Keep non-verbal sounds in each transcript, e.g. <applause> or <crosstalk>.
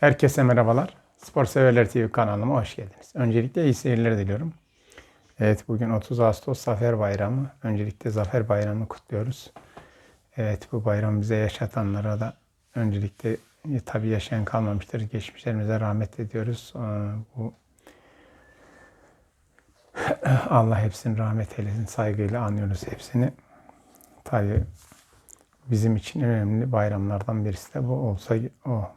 Herkese merhabalar. Spor Severler TV kanalıma hoş geldiniz. Öncelikle iyi seyirler diliyorum. Evet bugün 30 Ağustos Zafer Bayramı. Öncelikle Zafer Bayramı'nı kutluyoruz. Evet bu bayram bize yaşatanlara da öncelikle e, tabii yaşayan kalmamıştır. Geçmişlerimize rahmet ediyoruz. Bu <clears throat> Allah hepsini rahmet eylesin. Saygıyla anıyoruz hepsini. Tabii bizim için önemli bayramlardan birisi de bu olsa o.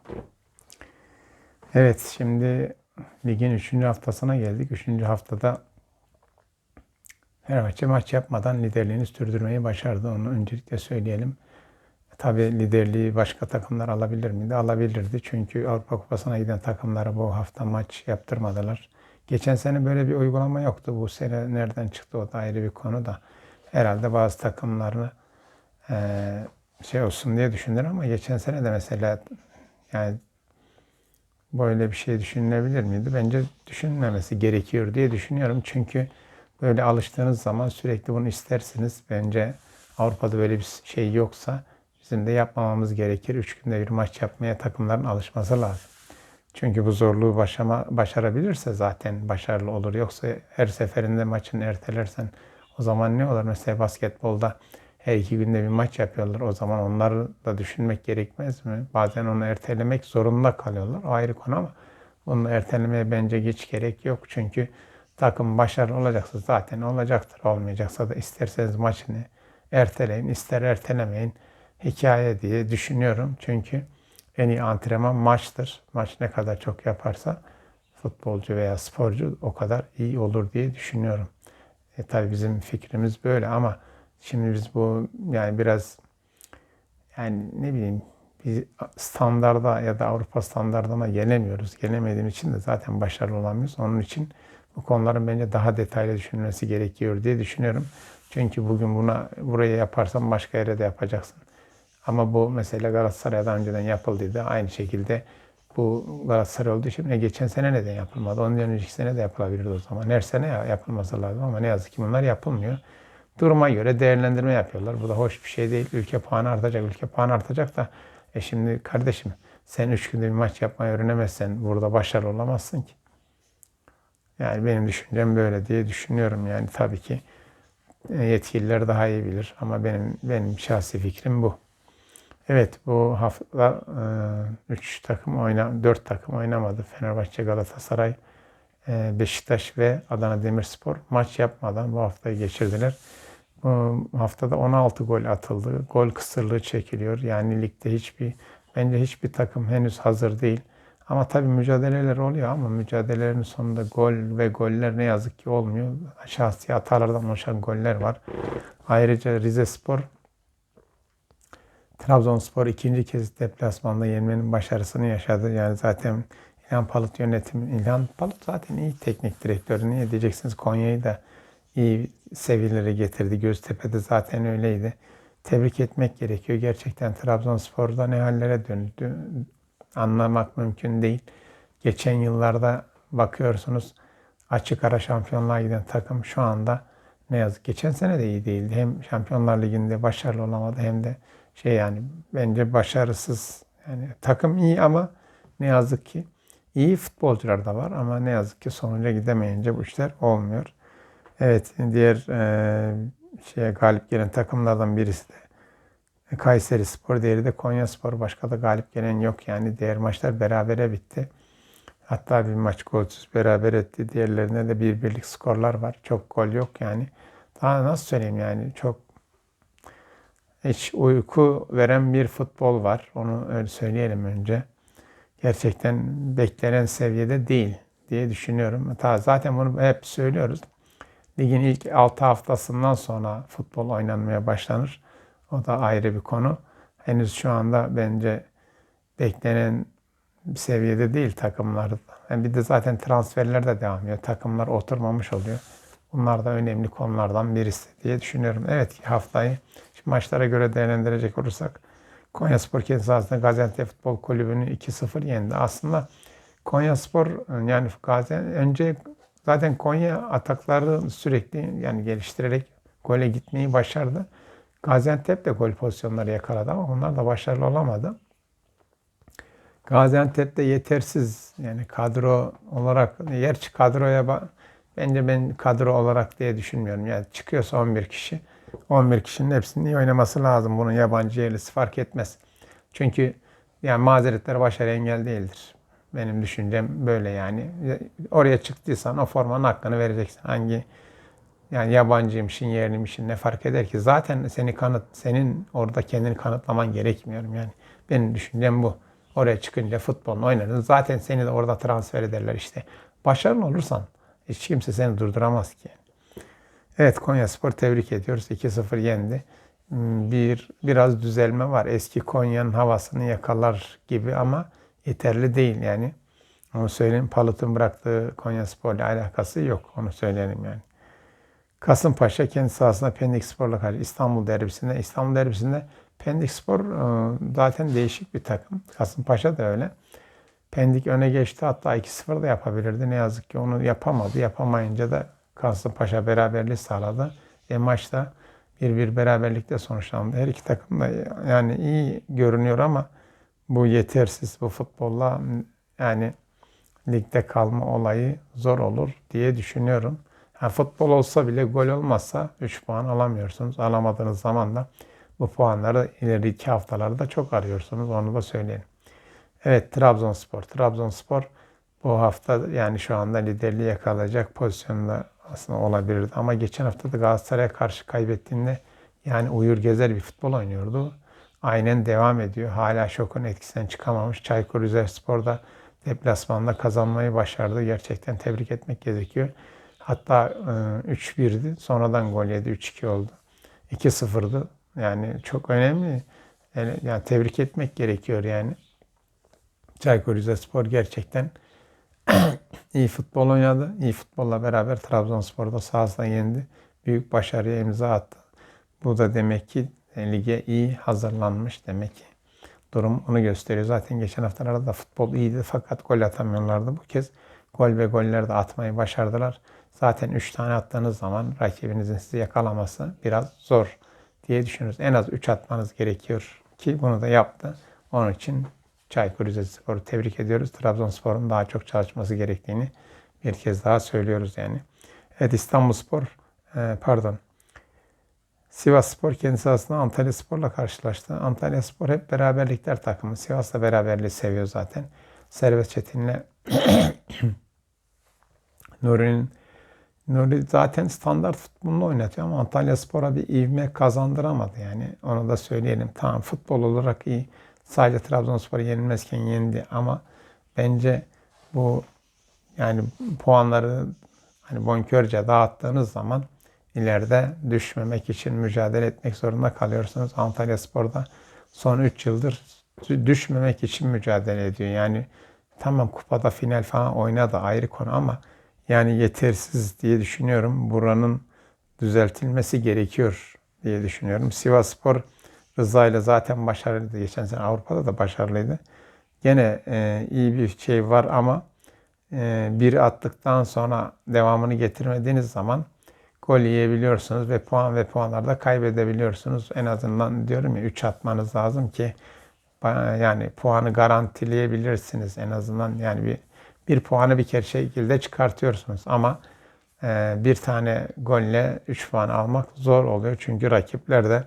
Evet şimdi ligin 3. haftasına geldik. 3. haftada Fenerbahçe maç yapmadan liderliğini sürdürmeyi başardı. Onu öncelikle söyleyelim. Tabii liderliği başka takımlar alabilir miydi? Alabilirdi. Çünkü Avrupa Kupası'na giden takımlara bu hafta maç yaptırmadılar. Geçen sene böyle bir uygulama yoktu. Bu sene nereden çıktı o da ayrı bir konu da. Herhalde bazı takımlarını eee, şey olsun diye düşündüler ama geçen sene de mesela yani böyle bir şey düşünülebilir miydi? Bence düşünmemesi gerekiyor diye düşünüyorum. Çünkü böyle alıştığınız zaman sürekli bunu istersiniz. Bence Avrupa'da böyle bir şey yoksa bizim de yapmamamız gerekir. Üç günde bir maç yapmaya takımların alışması lazım. Çünkü bu zorluğu başama, başarabilirse zaten başarılı olur. Yoksa her seferinde maçını ertelersen o zaman ne olur? Mesela basketbolda her iki günde bir maç yapıyorlar. O zaman onları da düşünmek gerekmez mi? Bazen onu ertelemek zorunda kalıyorlar. O ayrı konu ama bunu ertelemeye bence hiç gerek yok. Çünkü takım başarılı olacaksa zaten olacaktır. Olmayacaksa da isterseniz maçını erteleyin, ister ertelemeyin. Hikaye diye düşünüyorum. Çünkü en iyi antrenman maçtır. Maç ne kadar çok yaparsa futbolcu veya sporcu o kadar iyi olur diye düşünüyorum. E tabii bizim fikrimiz böyle ama şimdi biz bu yani biraz yani ne bileyim biz standarda ya da Avrupa standardına gelemiyoruz. Gelemediğim için de zaten başarılı olamıyoruz. Onun için bu konuların bence daha detaylı düşünülmesi gerekiyor diye düşünüyorum. Çünkü bugün buna buraya yaparsan başka yere de yapacaksın. Ama bu mesela Galatasaray'da önceden yapıldıydı. Aynı şekilde bu Galatasaray olduğu için geçen sene neden yapılmadı? Ondan önceki sene de yapılabilirdi o zaman. Her sene ya- yapılması lazım ama ne yazık ki bunlar yapılmıyor. Duruma göre değerlendirme yapıyorlar. Bu da hoş bir şey değil. Ülke puanı artacak. Ülke puanı artacak da e şimdi kardeşim sen üç günde bir maç yapmayı öğrenemezsen burada başarılı olamazsın ki. Yani benim düşüncem böyle diye düşünüyorum. Yani tabii ki e, yetkililer daha iyi bilir ama benim benim şahsi fikrim bu. Evet bu hafta 3 takım oyna 4 takım oynamadı. Fenerbahçe, Galatasaray, e, Beşiktaş ve Adana Demirspor maç yapmadan bu haftayı geçirdiler. Haftada 16 gol atıldı. Gol kısırlığı çekiliyor. Yani ligde hiçbir bence hiçbir takım henüz hazır değil. Ama tabii mücadeleler oluyor ama mücadelelerin sonunda gol ve goller ne yazık ki olmuyor. Şahsi hatalardan oluşan goller var. Ayrıca Rizespor Trabzonspor ikinci kez deplasmanda yenmenin başarısını yaşadı. Yani zaten İlhan Palut yönetimi, İlhan Palut zaten iyi teknik direktör. Niye diyeceksiniz Konya'yı da iyi seviyelere getirdi. Göztepe'de zaten öyleydi. Tebrik etmek gerekiyor. Gerçekten Trabzonspor'da ne hallere döndü anlamak mümkün değil. Geçen yıllarda bakıyorsunuz açık ara şampiyonluğa giden takım şu anda ne yazık geçen sene de iyi değildi. Hem Şampiyonlar Ligi'nde başarılı olamadı hem de şey yani bence başarısız. Yani takım iyi ama ne yazık ki iyi futbolcular da var ama ne yazık ki sonuca gidemeyince bu işler olmuyor. Evet diğer e, şeye galip gelen takımlardan birisi de Kayseri Spor, diğeri de Konya Spor. Başka da galip gelen yok yani. Diğer maçlar berabere bitti. Hatta bir maç golsüz beraber etti. Diğerlerinde de bir birlik skorlar var. Çok gol yok yani. Daha nasıl söyleyeyim yani çok hiç uyku veren bir futbol var. Onu öyle söyleyelim önce. Gerçekten beklenen seviyede değil diye düşünüyorum. Ta zaten bunu hep söylüyoruz. Ligin ilk 6 haftasından sonra futbol oynanmaya başlanır. O da ayrı bir konu. Henüz şu anda bence beklenen bir seviyede değil takımlar. Yani bir de zaten transferler de devam ediyor. Takımlar oturmamış oluyor. Bunlar da önemli konulardan birisi diye düşünüyorum. Evet haftayı şimdi maçlara göre değerlendirecek olursak Konyaspor kendi sahasında Gaziantep Futbol Kulübü'nü 2-0 yendi. Aslında Konyaspor yani Gaziantep önce zaten Konya atakları sürekli yani geliştirerek gole gitmeyi başardı. Gaziantep de gol pozisyonları yakaladı ama onlar da başarılı olamadı. Gaziantep'te yetersiz yani kadro olarak gerçi kadroya bence ben kadro olarak diye düşünmüyorum. Yani çıkıyorsa 11 kişi 11 kişinin hepsinin iyi oynaması lazım. Bunun yabancı yerlisi fark etmez. Çünkü yani mazeretler başarı engel değildir. Benim düşüncem böyle yani. Oraya çıktıysan o formanın hakkını vereceksin. Hangi yani yabancıymışın, yerliymişin ne fark eder ki? Zaten seni kanıt, senin orada kendini kanıtlaman gerekmiyorum yani. Benim düşüncem bu. Oraya çıkınca futbolunu oynadın. Zaten seni de orada transfer ederler işte. Başarılı olursan hiç kimse seni durduramaz ki. Evet Konya Spor tebrik ediyoruz. 2-0 yendi. Hmm, Bir biraz düzelme var. Eski Konya'nın havasını yakalar gibi ama yeterli değil yani. Onu söyleyeyim. Palut'un bıraktığı Konya Spor'la alakası yok. Onu söyleyelim yani. Kasımpaşa kendi sahasında Pendik Spor'la karşı İstanbul derbisinde. İstanbul derbisinde Pendik Spor e, zaten değişik bir takım. Kasımpaşa da öyle. Pendik öne geçti hatta 2-0 da yapabilirdi. Ne yazık ki onu yapamadı. Yapamayınca da Kasımpaşa beraberliği sağladı. E maçta bir bir beraberlikte sonuçlandı. Her iki takım da yani iyi görünüyor ama bu yetersiz bu futbolla yani ligde kalma olayı zor olur diye düşünüyorum. Ha, futbol olsa bile gol olmazsa 3 puan alamıyorsunuz. Alamadığınız zaman da bu puanları ileriki haftalarda çok arıyorsunuz. Onu da söyleyelim. Evet Trabzonspor. Trabzonspor bu hafta yani şu anda liderliği yakalayacak pozisyonda aslında olabilirdi. Ama geçen hafta da Galatasaray'a karşı kaybettiğinde yani uyur gezer bir futbol oynuyordu. Aynen devam ediyor. Hala şokun etkisinden çıkamamış. Çaykur Rizespor'da deplasmanda kazanmayı başardı. Gerçekten tebrik etmek gerekiyor. Hatta e, 3-1'di. Sonradan gol yedi. 3-2 oldu. 2-0'dı. Yani çok önemli. Yani, tebrik etmek gerekiyor yani. Çaykur Rizespor gerçekten <clears throat> iyi futbol oynadı. İyi futbolla beraber Trabzonspor'da sahasına yendi. Büyük başarıya imza attı. Bu da demek ki lige iyi hazırlanmış demek ki. Durum onu gösteriyor. Zaten geçen haftalarda da futbol iyiydi fakat gol atamıyorlardı. Bu kez gol ve goller de atmayı başardılar. Zaten 3 tane attığınız zaman rakibinizin sizi yakalaması biraz zor diye düşünürüz. En az 3 atmanız gerekiyor ki bunu da yaptı. Onun için Çaykur Rizespor'u tebrik ediyoruz. Trabzonspor'un daha çok çalışması gerektiğini bir kez daha söylüyoruz yani. Evet İstanbulspor, e, pardon. Sivas Spor kendi sahasında Antalya Spor'la karşılaştı. Antalya Spor hep beraberlikler takımı. Sivas da beraberliği seviyor zaten. Servet Çetin'le <coughs> Nuri'nin Nuri zaten standart futbolunu oynatıyor ama Antalya Spor'a bir ivme kazandıramadı yani. Onu da söyleyelim. Tamam futbol olarak iyi. Sadece Trabzonspor yenilmezken yendi ama bence bu yani puanları hani bonkörce dağıttığınız zaman ileride düşmemek için mücadele etmek zorunda kalıyorsunuz. Antalya Spor'da son 3 yıldır düşmemek için mücadele ediyor. Yani tamam kupada final falan oynadı ayrı konu ama yani yetersiz diye düşünüyorum. Buranın düzeltilmesi gerekiyor diye düşünüyorum. Sivas Spor Rıza ile zaten başarılıydı. Geçen sene Avrupa'da da başarılıydı. Gene e, iyi bir şey var ama e, bir attıktan sonra devamını getirmediğiniz zaman gol yiyebiliyorsunuz ve puan ve puanlarda kaybedebiliyorsunuz. En azından diyorum ya 3 atmanız lazım ki yani puanı garantileyebilirsiniz en azından yani bir bir puanı bir kere şekilde çıkartıyorsunuz ama e, bir tane golle 3 puan almak zor oluyor çünkü rakipler de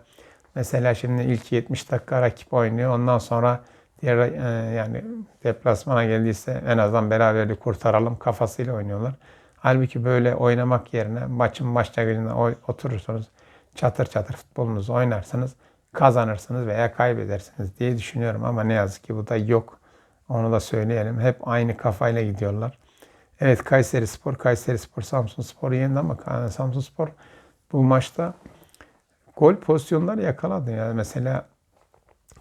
mesela şimdi ilk 70 dakika rakip oynuyor ondan sonra diğer e, yani deplasmana geldiyse en azından beraberliği kurtaralım kafasıyla oynuyorlar. Halbuki böyle oynamak yerine maçın başlangıcında oturursunuz çatır çatır futbolunuzu oynarsanız kazanırsınız veya kaybedersiniz diye düşünüyorum ama ne yazık ki bu da yok. Onu da söyleyelim. Hep aynı kafayla gidiyorlar. Evet Kayseri Spor, Kayseri Spor, Samsun Spor yendi ama Samsun Spor bu maçta gol pozisyonları yakaladı. Yani mesela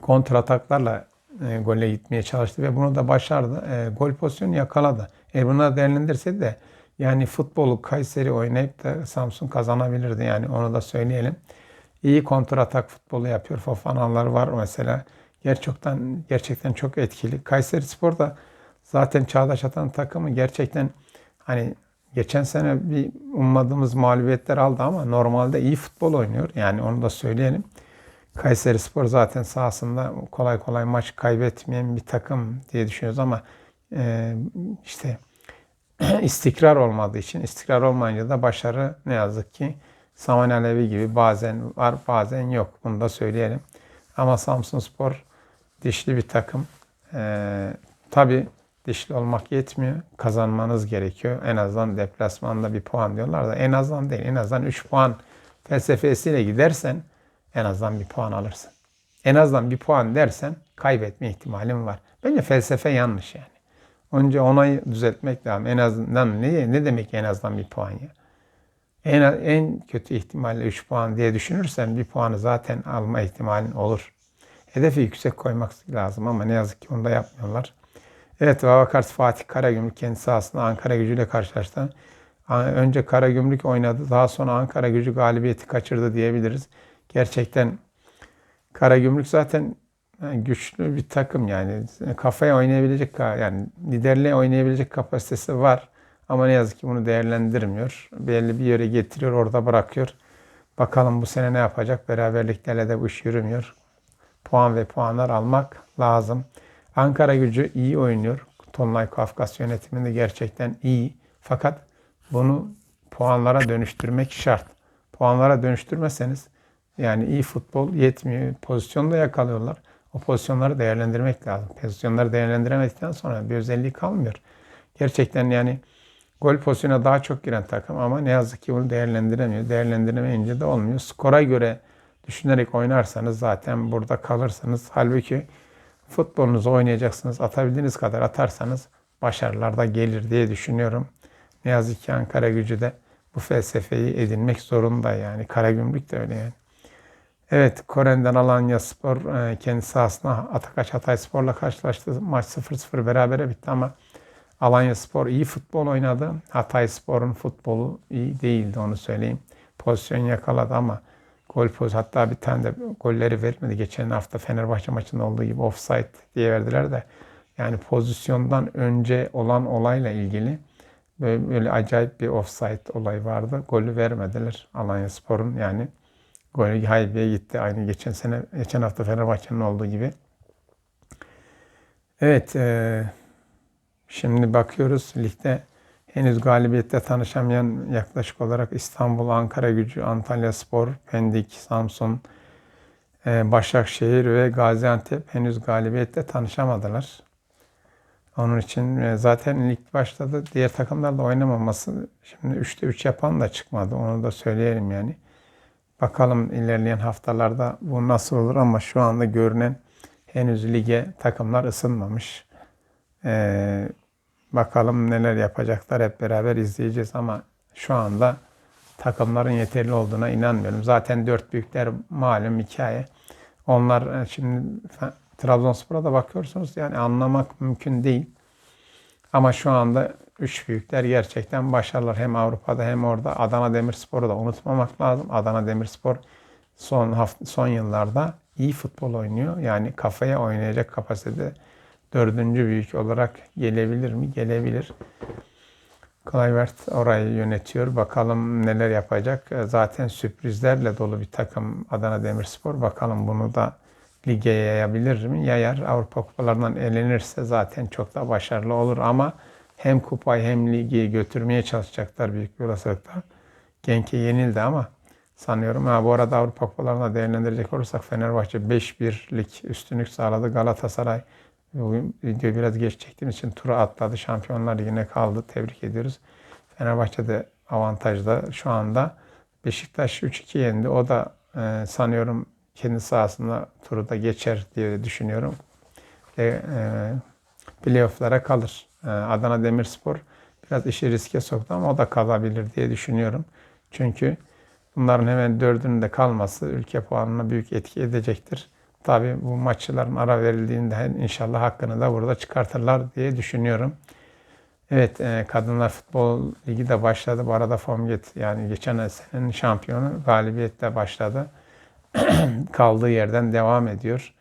kontrataklarla e, gole gitmeye çalıştı ve bunu da başardı. E, gol pozisyonu yakaladı. Eğer buna değerlendirse de yani futbolu Kayseri oynayıp da Samsun kazanabilirdi. Yani onu da söyleyelim. İyi kontratak futbolu yapıyor. Fofanalar var mesela gerçekten gerçekten çok etkili. Kayseri Spor da zaten Çağdaş Atan takımı gerçekten hani geçen sene bir ummadığımız mağlubiyetler aldı ama normalde iyi futbol oynuyor. Yani onu da söyleyelim. Kayseri Spor zaten sahasında kolay kolay maç kaybetmeyen bir takım diye düşünüyoruz ama e, işte <clears throat> istikrar olmadığı için istikrar olmayınca da başarı ne yazık ki Saman Alevi gibi bazen var bazen yok. Bunu da söyleyelim. Ama Samsun Spor dişli bir takım. Ee, Tabi dişli olmak yetmiyor. Kazanmanız gerekiyor. En azından deplasmanda bir puan diyorlar da en azından değil. En azından 3 puan felsefesiyle gidersen en azından bir puan alırsın. En azından bir puan dersen kaybetme ihtimalin var. Bence felsefe yanlış yani. Önce onayı düzeltmek lazım. En azından ne, ne demek en azından bir puan ya? En, en kötü ihtimalle 3 puan diye düşünürsen bir puanı zaten alma ihtimalin olur. Hedefi yüksek koymak lazım ama ne yazık ki onu da yapmıyorlar. Evet Vavakars Fatih Karagümrük kendi sahasında Ankara gücüyle karşılaştı. Önce Karagümrük oynadı. Daha sonra Ankara gücü galibiyeti kaçırdı diyebiliriz. Gerçekten Karagümrük zaten güçlü bir takım yani. Kafaya oynayabilecek yani liderliğe oynayabilecek kapasitesi var. Ama ne yazık ki bunu değerlendirmiyor. Belli bir yere getiriyor, orada bırakıyor. Bakalım bu sene ne yapacak? Beraberliklerle de bu iş yürümüyor. Puan ve puanlar almak lazım. Ankara gücü iyi oynuyor. Tonlay Kafkas yönetiminde gerçekten iyi. Fakat bunu puanlara dönüştürmek şart. Puanlara dönüştürmezseniz yani iyi futbol yetmiyor. Pozisyonda yakalıyorlar. O pozisyonları değerlendirmek lazım. Pozisyonları değerlendiremedikten sonra bir özelliği kalmıyor. Gerçekten yani gol pozisyona daha çok giren takım ama ne yazık ki bunu değerlendiremiyor. Değerlendiremeyince de olmuyor. Skora göre düşünerek oynarsanız zaten burada kalırsanız halbuki futbolunuzu oynayacaksınız. Atabildiğiniz kadar atarsanız başarılar da gelir diye düşünüyorum. Ne yazık ki Ankara gücü de bu felsefeyi edinmek zorunda yani. Karagümrük de öyle yani. Evet, Koren'den Alanya Spor e, kendi sahasında Atakaç Hatay Spor'la karşılaştı. Maç 0-0 berabere bitti ama Alanya Spor iyi futbol oynadı. Hatay Spor'un futbolu iyi değildi onu söyleyeyim. Pozisyon yakaladı ama gol poz hatta bir tane de golleri vermedi. Geçen hafta Fenerbahçe maçında olduğu gibi offside diye verdiler de yani pozisyondan önce olan olayla ilgili böyle, böyle acayip bir offside olay vardı. Golü vermediler Alanya Spor'un yani golü haybeye gitti. Aynı geçen sene geçen hafta Fenerbahçe'nin olduğu gibi. Evet, e, şimdi bakıyoruz ligde henüz galibiyette tanışamayan yaklaşık olarak İstanbul, Ankara Gücü, Antalya Spor, Pendik, Samsun, e, Başakşehir ve Gaziantep henüz galibiyette tanışamadılar. Onun için e, zaten lig başladı. Diğer takımlarla oynamaması şimdi 3'te 3 yapan da çıkmadı. Onu da söyleyelim yani. Bakalım ilerleyen haftalarda bu nasıl olur ama şu anda görünen henüz lige takımlar ısınmamış. Ee, bakalım neler yapacaklar hep beraber izleyeceğiz ama şu anda takımların yeterli olduğuna inanmıyorum. Zaten dört büyükler malum hikaye. Onlar e, şimdi Trabzonspor'a da bakıyorsunuz yani anlamak mümkün değil. Ama şu anda üç büyükler gerçekten başarılar. Hem Avrupa'da hem orada. Adana Demirspor'u da unutmamak lazım. Adana Demirspor son hafta, son yıllarda iyi futbol oynuyor. Yani kafaya oynayacak kapasitede dördüncü büyük olarak gelebilir mi? Gelebilir. Kluivert orayı yönetiyor. Bakalım neler yapacak. Zaten sürprizlerle dolu bir takım Adana Demirspor. Bakalım bunu da lige yayabilir mi? Yayar. Avrupa kupalarından elenirse zaten çok da başarılı olur ama hem kupayı hem ligi götürmeye çalışacaklar büyük bir olasılıkla. Genk'e yenildi ama sanıyorum. Ha, bu arada Avrupa kupalarına değerlendirecek olursak Fenerbahçe 5-1'lik üstünlük sağladı. Galatasaray bugün videoyu biraz geç çektiğim için tura atladı. Şampiyonlar yine kaldı. Tebrik ediyoruz. Fenerbahçe de avantajda şu anda. Beşiktaş 3-2 yendi. O da e, sanıyorum kendi sahasında turu da geçer diye düşünüyorum. Ve e, playoff'lara kalır. E, Adana Demirspor biraz işi riske soktu ama o da kalabilir diye düşünüyorum. Çünkü bunların hemen dördünün de kalması ülke puanına büyük etki edecektir. Tabi bu maçların ara verildiğinde inşallah hakkını da burada çıkartırlar diye düşünüyorum. Evet, e, Kadınlar Futbol Ligi de başladı. Bu arada Formget yani geçen senenin şampiyonu galibiyetle başladı. <clears throat> kaldığı yerden devam ediyor.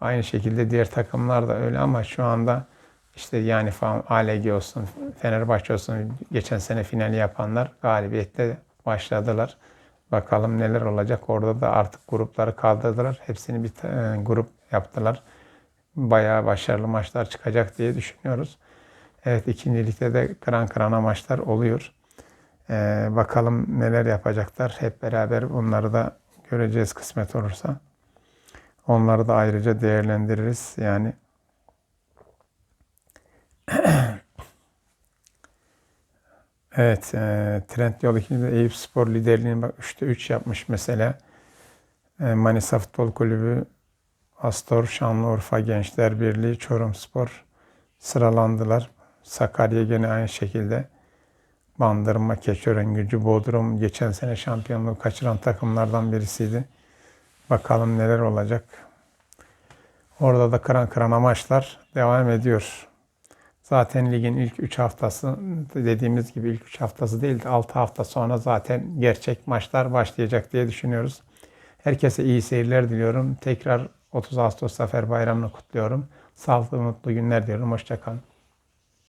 Aynı şekilde diğer takımlar da öyle ama şu anda işte yani ALG olsun, Fenerbahçe olsun geçen sene finali yapanlar galibiyette başladılar. Bakalım neler olacak. Orada da artık grupları kaldırdılar. Hepsini bir e, grup yaptılar. Bayağı başarılı maçlar çıkacak diye düşünüyoruz. Evet ikincilikte de kıran kırana maçlar oluyor. Ee, bakalım neler yapacaklar. Hep beraber onları da göreceğiz kısmet olursa. Onları da ayrıca değerlendiririz. Yani <clears throat> Evet, e, Trendyol 2'de Eyüp Spor liderliğini bak 3'te 3 yapmış mesela. E, Manisa Futbol Kulübü, Astor, Şanlıurfa Gençler Birliği, Çorum Spor sıralandılar. Sakarya gene aynı şekilde. Bandırma, Keçiören Gücü, Bodrum geçen sene şampiyonluğu kaçıran takımlardan birisiydi. Bakalım neler olacak. Orada da kıran kırana maçlar devam ediyor. Zaten ligin ilk 3 haftası dediğimiz gibi ilk 3 haftası değil de 6 hafta sonra zaten gerçek maçlar başlayacak diye düşünüyoruz. Herkese iyi seyirler diliyorum. Tekrar 30 Ağustos Zafer Bayramı'nı kutluyorum. Sağlıklı mutlu günler diliyorum. Hoşçakalın.